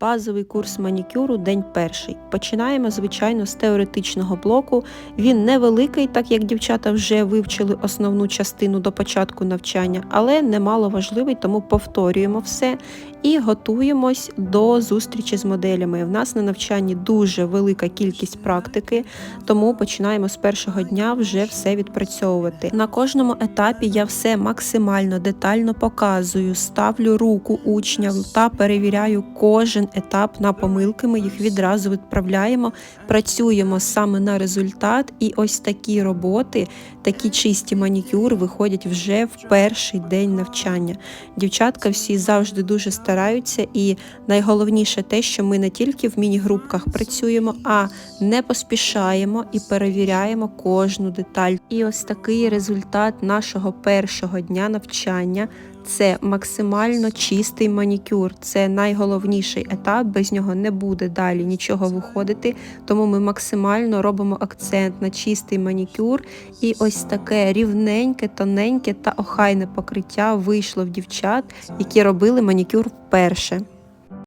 Базовий курс манікюру день перший. Починаємо, звичайно, з теоретичного блоку. Він невеликий, так як дівчата вже вивчили основну частину до початку навчання, але немало важливий, тому повторюємо все і готуємось до зустрічі з моделями. В нас на навчанні дуже велика кількість практики, тому починаємо з першого дня вже все відпрацьовувати. На кожному етапі я все максимально детально показую, ставлю руку учням та перевіряю кожен етап на помилки. Ми їх відразу відправляємо, працюємо саме на результат, і ось такі роботи, такі чисті манікюри виходять вже в перший день навчання. Дівчатка всі завжди дуже стараються, і найголовніше те, що ми не тільки в міні-групках працюємо, а не поспішаємо і перевіряємо кожну деталь. І ось такий результат нашого першого дня навчання. Це максимально чистий манікюр. Це найголовніший етап. Без нього не буде далі нічого виходити. Тому ми максимально робимо акцент на чистий манікюр. І ось таке рівненьке, тоненьке та охайне покриття вийшло в дівчат, які робили манікюр вперше.